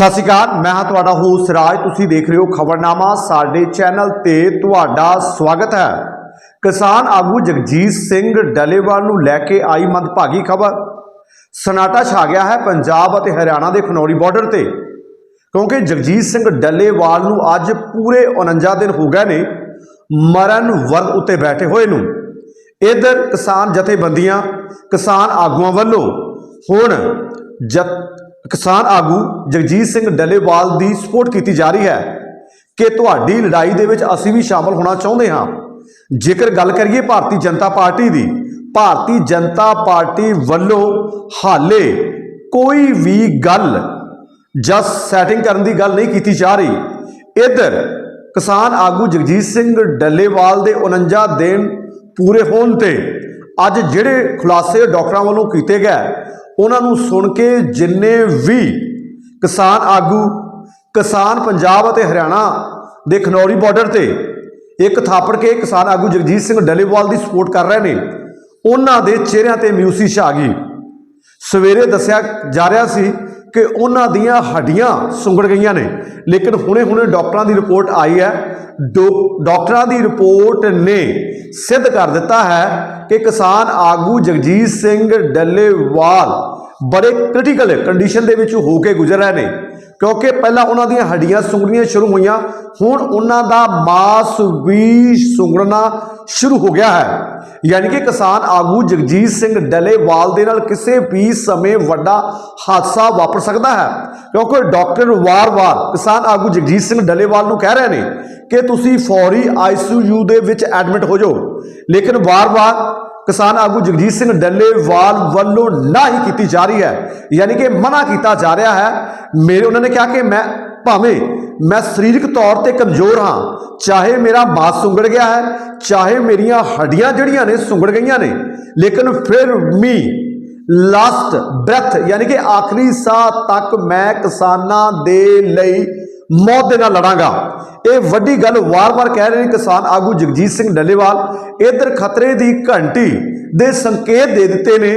ਸਤਿ ਸ਼੍ਰੀ ਅਕਾਲ, ਮੈਂ ਹਾਂ ਤੁਹਾਡਾ ਹੋਸਟ ਰਾਜ, ਤੁਸੀਂ ਦੇਖ ਰਹੇ ਹੋ ਖਬਰਨਾਮਾ, ਸਾਡੇ ਚੈਨਲ ਤੇ ਤੁਹਾਡਾ ਸਵਾਗਤ ਹੈ। ਕਿਸਾਨ ਆਗੂ ਜਗਜੀਤ ਸਿੰਘ ਡੱਲੇਵਾਲ ਨੂੰ ਲੈ ਕੇ ਆਈ ਮੰਦਭਾਗੀ ਖਬਰ। ਸਨਾਟਾ ਛਾ ਗਿਆ ਹੈ ਪੰਜਾਬ ਅਤੇ ਹਰਿਆਣਾ ਦੇ ਖਨੌਰੀ ਬਾਰਡਰ ਤੇ। ਕਿਉਂਕਿ ਜਗਜੀਤ ਸਿੰਘ ਡੱਲੇਵਾਲ ਨੂੰ ਅੱਜ ਪੂਰੇ 49 ਦਿਨ ਹੋ ਗਏ ਨੇ, ਮਰਨ ਵਰਤ ਉੱਤੇ ਬੈਠੇ ਹੋਏ ਨੂੰ। ਇਧਰ ਕਿਸਾਨ ਜਥੇਬੰਦੀਆਂ, ਕਿਸਾਨ ਆਗੂਆਂ ਵੱਲੋਂ ਹੁਣ ਜਥ ਕਿਸਾਨ ਆਗੂ ਜਗਜੀਤ ਸਿੰਘ ਡੱਲੇਵਾਲ ਦੀ ਸਪੋਰਟ ਕੀਤੀ ਜਾ ਰਹੀ ਹੈ ਕਿ ਤੁਹਾਡੀ ਲੜਾਈ ਦੇ ਵਿੱਚ ਅਸੀਂ ਵੀ ਸ਼ਾਮਲ ਹੋਣਾ ਚਾਹੁੰਦੇ ਹਾਂ। ਜੇਕਰ ਗੱਲ ਕਰੀਏ ਭਾਰਤੀ ਜਨਤਾ ਪਾਰਟੀ ਦੀ, ਭਾਰਤੀ ਜਨਤਾ ਪਾਰਟੀ ਵੱਲੋਂ ਹਾਲੇ ਕੋਈ ਵੀ ਗੱਲ ਜਸ ਸੈਟਿੰਗ ਕਰਨ ਦੀ ਗੱਲ ਨਹੀਂ ਕੀਤੀ ਜਾ ਰਹੀ। ਇਧਰ ਕਿਸਾਨ ਆਗੂ ਜਗਜੀਤ ਸਿੰਘ ਡੱਲੇਵਾਲ ਦੇ 49 ਦਿਨ ਪੂਰੇ ਹੋਣ ਤੇ ਅੱਜ ਜਿਹੜੇ ਖੁਲਾਸੇ ਡਾਕਟਰਾਂ ਵੱਲੋਂ ਕੀਤੇ ਗਏ ਉਹਨਾਂ ਨੂੰ ਸੁਣ ਕੇ ਜਿੰਨੇ ਵੀ ਕਿਸਾਨ ਆਗੂ, ਕਿਸਾਨ ਪੰਜਾਬ ਅਤੇ ਹਰਿਆਣਾ ਦੇ ਖਨੌਰੀ ਬਾਰਡਰ ਤੇ ਇੱਕ ਥਾਪੜ ਕੇ ਕਿਸਾਨ ਆਗੂ ਜਗਜੀਤ ਸਿੰਘ ਡੱਲੇਵਾਲ ਦੀ ਸਪੋਰਟ ਕਰ ਰਹੇ ਨੇ, ਉਹਨਾਂ ਦੇ ਚਿਹਰਿਆਂ ਤੇ ਮਿਊਸੀ ਛਾ ਗਈ। ਸਵੇਰੇ ਦੱਸਿਆ ਜਾ ਰਿਹਾ ਸੀ ਕਿ ਉਹਨਾਂ ਦੀਆਂ ਹੱਡੀਆਂ ਸੁੰਗੜ ਗਈਆਂ ਨੇ, ਲੇਕਿਨ ਹੁਣੇ-ਹੁਣੇ ਡਾਕਟਰਾਂ ਦੀ ਰਿਪੋਰਟ ਆਈ ਹੈ। ਡੋ- ਡਾਕਟਰਾਂ ਦੀ ਰਿਪੋਰਟ ਨੇ ਸਿੱਧ ਕਰ ਦਿੱਤਾ ਹੈ ਕਿ ਕਿਸਾਨ ਆਗੂ ਜਗਜੀਤ ਸਿੰਘ ਡੱਲੇਵਾਲ ਬੜੇ ਕ੍ਰਿਟੀਕਲ ਕੰਡੀਸ਼ਨ ਦੇ ਵਿੱਚ ਹੋ ਕੇ ਗੁਜ਼ਰ ਰਹੇ ਨੇ। ਕਿਉਂਕਿ ਪਹਿਲਾਂ ਉਹਨਾਂ ਦੀਆਂ ਹੱਡੀਆਂ ਸੁੰਗੜਨੀਆਂ ਸ਼ੁਰੂ ਹੋਈਆਂ, ਹੁਣ ਉਹਨਾਂ ਦਾ ਮਾਸ ਵੀ ਸੁੰਗੜਨਾ ਸ਼ੁਰੂ ਹੋ ਗਿਆ ਹੈ। ਯਾਨੀ ਕਿ ਕਿਸਾਨ ਆਗੂ ਜਗਜੀਤ ਸਿੰਘ ਡੱਲੇਵਾਲ ਦੇ ਨਾਲ ਕਿਸੇ ਵੀ ਸਮੇਂ ਵੱਡਾ ਹਾਦਸਾ ਵਾਪਰ ਸਕਦਾ ਹੈ। ਕਿਉਂਕਿ ਡਾਕਟਰ ਵਾਰ-ਵਾਰ ਕਿਸਾਨ ਆਗੂ ਜਗਜੀਤ ਸਿੰਘ ਡੱਲੇਵਾਲ ਨੂੰ ਕਹਿ ਰਹੇ ਨੇ ਕਿ ਤੁਸੀਂ ਫੌਰੀ ਆਈਸੀਯੂ ਦੇ ਵਿੱਚ ਐਡਮਿਟ ਹੋ ਜਾਓ। ਲੇਕਿਨ ਵਾਰ-ਵਾਰ ਕਿਸਾਨ ਆਗੂ ਜਗਜੀਤ ਸਿੰਘ ਡੱਲੇਵਾਲ ਵੱਲੋਂ ਨਾ ਹੀ ਕੀਤੀ ਜਾ ਰਹੀ ਹੈ, ਯਾਨੀ ਕਿ ਮਨਾ ਕੀਤਾ ਜਾ ਰਿਹਾ ਹੈ। ਮੇਰੇ ਉਹਨਾਂ ਨੇ ਕਿਹਾ ਕਿ ਮੈਂ ਭਾਵੇਂ ਮੈਂ ਸਰੀਰਕ ਤੌਰ ਤੇ ਕਮਜ਼ੋਰ ਹਾਂ, ਚਾਹੇ ਮੇਰਾ ਮਾਸ ਸੁੰਗੜ ਗਿਆ ਹੈ, ਚਾਹੇ ਮੇਰੀਆਂ ਹੱਡੀਆਂ ਜਿਹੜੀਆਂ ਨੇ ਸੁੰਗੜ ਗਈਆਂ ਨੇ, ਲੇਕਿਨ ਫਿਰ ਵੀ ਲਾਸਟ ਬ੍ਰੈਥ ਯਾਨੀ ਕਿ ਆਖਰੀ ਸਾਹ ਤੱਕ ਮੈਂ ਕਿਸਾਨਾਂ ਦੇ ਲਈ ਮੌਤ ਦੇ ਨਾਲ ਲੜਾਂਗਾ। ਇਹ ਵੱਡੀ ਗੱਲ ਵਾਰ-ਵਾਰ ਕਹਿ ਰਹੇ ਨੇ ਕਿਸਾਨ ਆਗੂ ਜਗਜੀਤ ਸਿੰਘ ਡੱਲੇਵਾਲ। ਇਧਰ ਖਤਰੇ ਦੀ ਘੰਟੀ ਦੇ ਸੰਕੇਤ ਦੇ ਦਿੱਤੇ ਨੇ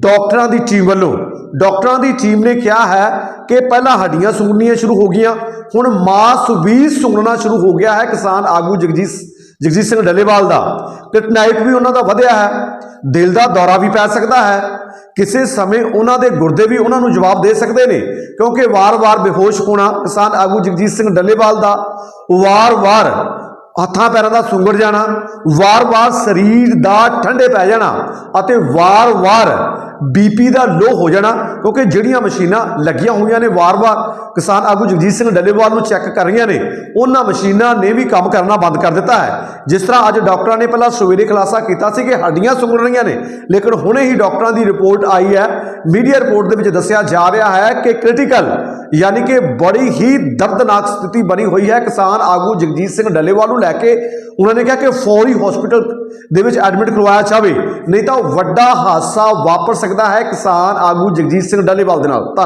ਡਾਕਟਰਾਂ ਦੀ ਟੀਮ ਵੱਲੋਂ। ਡਾਕਟਰਾਂ ਦੀ ਟੀਮ ਨੇ ਕਿਹਾ ਹੈ ਕਿ ਪਹਿਲਾਂ ਹੱਡੀਆਂ ਸੁੰਗਣੀਆਂ ਸ਼ੁਰੂ ਹੋ ਗਈਆਂ, ਹੁਣ ਮਾਸ ਵੀ ਸੁੰਗਣਾ ਸ਼ੁਰੂ ਹੋ ਗਿਆ ਹੈ ਕਿਸਾਨ ਆਗੂ ਜਗਜੀਤ ਜਗਜੀਤ ਸਿੰਘ ਡੱਲੇਵਾਲ ਦਾ ਕ੍ਰਿਟਨਾਈਟ ਵੀ ਉਹਨਾਂ ਦਾ ਵਧਿਆ ਹੈ। ਦਿਲ ਦਾ ਦੌਰਾ ਵੀ ਪੈ ਸਕਦਾ ਹੈ। ਕਿਸੇ ਸਮੇਂ ਉਹਨਾਂ ਦੇ ਗੁਰਦੇ ਵੀ ਉਹਨਾਂ ਨੂੰ ਜਵਾਬ ਦੇ ਸਕਦੇ ਨੇ, ਕਿਉਂਕਿ ਵਾਰ-ਵਾਰ ਬੇਹੋਸ਼ ਹੋਣਾ ਕਿਸਾਨ ਆਗੂ ਜਗਜੀਤ ਸਿੰਘ ਡੱਲੇਵਾਲ ਦਾ ਵਾਰ-ਵਾਰ ਹੱਥਾਂ ਪੈਰਾਂ ਦਾ ਸੁੰਗੜ ਜਾਣਾ, ਵਾਰ-ਵਾਰ ਸਰੀਰ ਦਾ ਠੰਡੇ ਪੈ ਜਾਣਾ ਅਤੇ ਵਾਰ-ਵਾਰ ਬੀਪੀ ਦਾ ਲੋ ਹੋ ਜਾਣਾ, ਕਿਉਂਕਿ ਜਿਹੜੀਆਂ ਮਸ਼ੀਨਾਂ ਲੱਗੀਆਂ ਹੋਈਆਂ ਨੇ ਵਾਰ-ਵਾਰ, ਕਿਸਾਨ ਆਗੂ ਜਗਜੀਤ ਸਿੰਘ ਡੱਲੇਵਾਲ ਨੂੰ ਚੈੱਕ ਕਰ ਰਹੀਆਂ ਨੇ, ਉਹਨਾਂ ਮਸ਼ੀਨਾਂ ਨੇ ਵੀ ਕੰਮ ਕਰਨਾ ਬੰਦ ਕਰ ਦਿੱਤਾ ਹੈ। ਜਿਸ ਤਰ੍ਹਾਂ ਅੱਜ ਡਾਕਟਰਾਂ ਨੇ ਪਹਿਲਾਂ ਸਵੇਰੇ ਖੁਲਾਸਾ ਕੀਤਾ ਸੀ ਕਿ ਹੱਡੀਆਂ ਸੁੰਗੜ ਰਹੀਆਂ ਨੇ, ਲੇਕਿਨ ਹੁਣੇ ਹੀ ਡਾਕਟਰਾਂ ਦੀ ਰਿਪੋਰਟ ਆਈ ਹੈ। ਮੀਡੀਆ ਰਿਪੋਰਟ ਦੇ ਵਿੱਚ ਦੱਸਿਆ ਜਾ ਰਿਹਾ ਹੈ ਕਿ ਕ੍ਰਿਟੀਕਲ, ਯਾਨੀ ਕਿ ਬੜੀ ਹੀ ਦਰਦਨਾਕ ਸਥਿਤੀ ਬਣੀ ਹੋਈ ਹੈ। ਕਿਸਾਨ ਆਗੂ ਜਗਜੀਤ ਸਿੰਘ ਡੱਲੇਵਾਲ ਨੂੰ ਲੈ ਕੇ ਉਹਨਾਂ ਨੇ ਕਿਹਾ ਕਿ ਫੌਰੀ ਹਸਪੀਟਲ ਦੇ ਵਿੱਚ ਐਡਮਿਟ ਕਰਵਾਇਆ ਜਾਵੇ, ਨਹੀਂ ਤਾਂ ਵੱਡਾ ਹਾਦਸਾ ਵਾਪਰ ਸਕਦਾ ਹੈ ਕਿਸਾਨ ਆਗੂ ਜਗਜੀਤ ਸਿੰਘ ਡੱਲੇਵਾਲ ਦੇ ਨਾਲ। ਧੰਨ